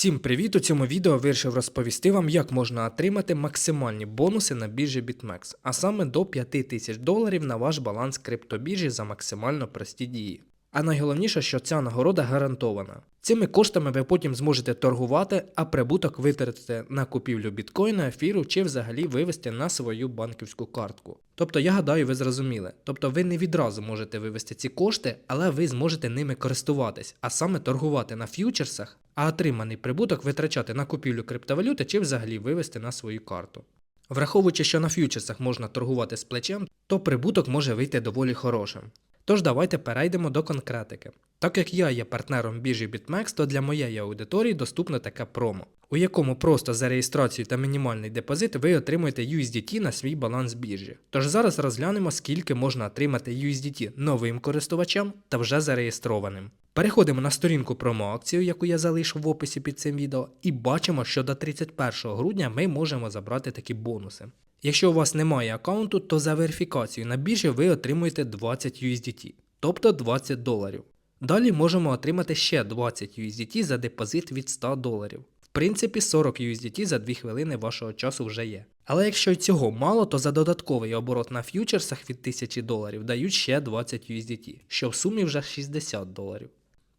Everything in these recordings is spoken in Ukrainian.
Всім привіт! У цьому відео вирішив розповісти вам, як можна отримати максимальні бонуси на біржі BitMEX, а саме до 5000 доларів на ваш баланс криптобіржі за максимально прості дії. А найголовніше, що ця нагорода гарантована. Цими коштами ви потім зможете торгувати, а прибуток витратите на купівлю біткоїна, ефіру чи взагалі вивести на свою банківську картку. Тобто, я гадаю, ви зрозуміли. Тобто ви не відразу можете вивести ці кошти, але ви зможете ними користуватись, а саме торгувати на ф'ючерсах, а отриманий прибуток витрачати на купівлю криптовалюти чи взагалі вивести на свою карту. Враховуючи, що на ф'ючерсах можна торгувати з плечем, то прибуток може вийти доволі хорошим. Тож давайте перейдемо до конкретики. Так як я є партнером біржі BitMEX, то для моєї аудиторії доступно таке промо, у якому просто за реєстрацію та мінімальний депозит ви отримуєте USDT на свій баланс біржі. Тож зараз розглянемо, скільки можна отримати USDT новим користувачам та вже зареєстрованим. Переходимо на сторінку промо-акцію, яку я залишу в описі під цим відео, і бачимо, що до 31 грудня ми можемо забрати такі бонуси. Якщо у вас немає аккаунту, то за верифікацію на біржі ви отримуєте 20 USDT, тобто 20 доларів. Далі можемо отримати ще 20 USDT за депозит від 100 доларів. В принципі, 40 USDT за 2 хвилини вашого часу вже є. Але якщо й цього мало, то за додатковий оборот на ф'ючерсах від 1000 доларів дають ще 20 USDT, що в сумі вже 60 доларів.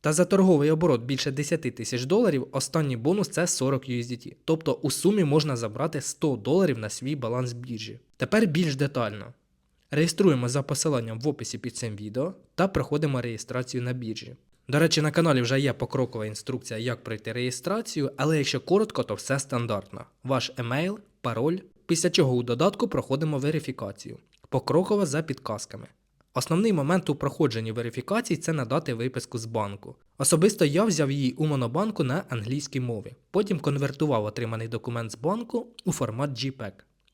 Та за торговий оборот більше 10 тисяч доларів останній бонус це 40 USDT. Тобто у сумі можна забрати 100 доларів на свій баланс біржі. Тепер більш детально. Реєструємо за посиланням в описі під цим відео та проходимо реєстрацію на біржі. До речі, на каналі вже є покрокова інструкція, як пройти реєстрацію, але якщо коротко, то все стандартно. Ваш емейл, пароль, після чого у додатку проходимо верифікацію. Покроково за підказками. Основний момент у проходженні верифікації це надати виписку з банку. Особисто я взяв її у монобанку на англійській мові, потім конвертував отриманий документ з банку у формат JPEG.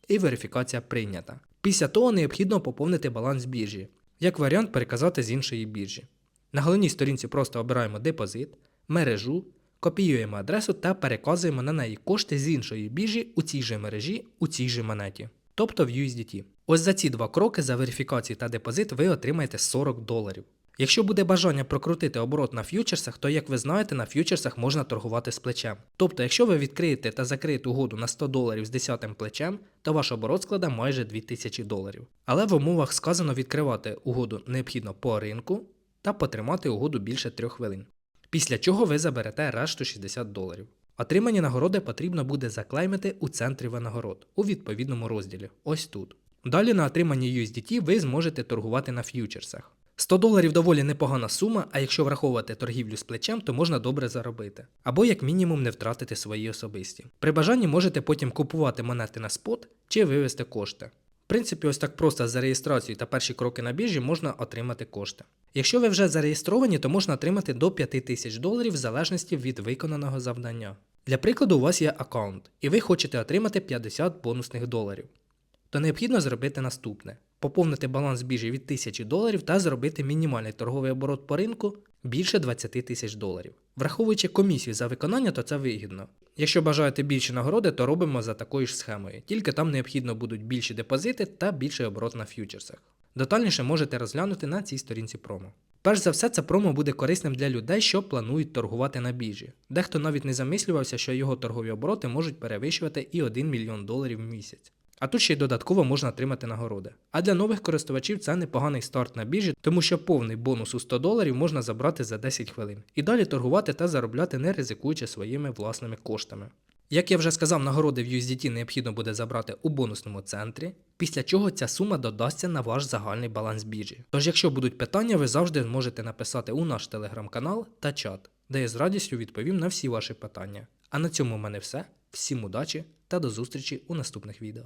І верифікація прийнята. Після того необхідно поповнити баланс біржі, як варіант переказати з іншої біржі. На головній сторінці просто обираємо депозит, мережу, копіюємо адресу та переказуємо на неї кошти з іншої біржі у цій же мережі у цій же монеті, тобто в USDT. Ось за ці два кроки за верифікацію та депозит ви отримаєте 40 доларів. Якщо буде бажання прокрутити оборот на ф'ючерсах, то як ви знаєте, на ф'ючерсах можна торгувати з плечем. Тобто, якщо ви відкриєте та закриєте угоду на 100 доларів з 10 плечем, то ваш оборот складе майже 2000 доларів. Але в умовах сказано відкривати угоду необхідно по ринку та потримати угоду більше 3 хвилин. Після чого ви заберете решту 60 доларів. Отримані нагороди потрібно буде заклеймити у центрі винагород у відповідному розділі. Ось тут. Далі на отриманні USDT ви зможете торгувати на ф'ючерсах. 100 доларів доволі непогана сума, а якщо враховувати торгівлю з плечем, то можна добре заробити. Або як мінімум не втратити свої особисті. При бажанні можете потім купувати монети на спот чи вивести кошти. В принципі, ось так просто за реєстрацію та перші кроки на біржі можна отримати кошти. Якщо ви вже зареєстровані, то можна отримати до 5000 доларів в залежності від виконаного завдання. Для прикладу, у вас є аккаунт, і ви хочете отримати 50 бонусних доларів то необхідно зробити наступне: поповнити баланс біржі від 1000 доларів та зробити мінімальний торговий оборот по ринку більше 20 тисяч доларів. Враховуючи комісію за виконання, то це вигідно. Якщо бажаєте більші нагороди, то робимо за такою ж схемою, тільки там необхідно будуть більші депозити та більший оборот на ф'ючерсах. Детальніше можете розглянути на цій сторінці промо. Перш за все, це промо буде корисним для людей, що планують торгувати на біржі. Дехто навіть не замислювався, що його торгові обороти можуть перевищувати і 1 мільйон доларів в місяць. А тут ще й додатково можна отримати нагороди. А для нових користувачів це непоганий старт на біржі, тому що повний бонус у 100 доларів можна забрати за 10 хвилин. І далі торгувати та заробляти не ризикуючи своїми власними коштами. Як я вже сказав, нагороди в USDT необхідно буде забрати у бонусному центрі, після чого ця сума додасться на ваш загальний баланс біржі. Тож, якщо будуть питання, ви завжди зможете написати у наш телеграм-канал та чат, де я з радістю відповім на всі ваші питання. А на цьому в мене все. Всім удачі та до зустрічі у наступних відео.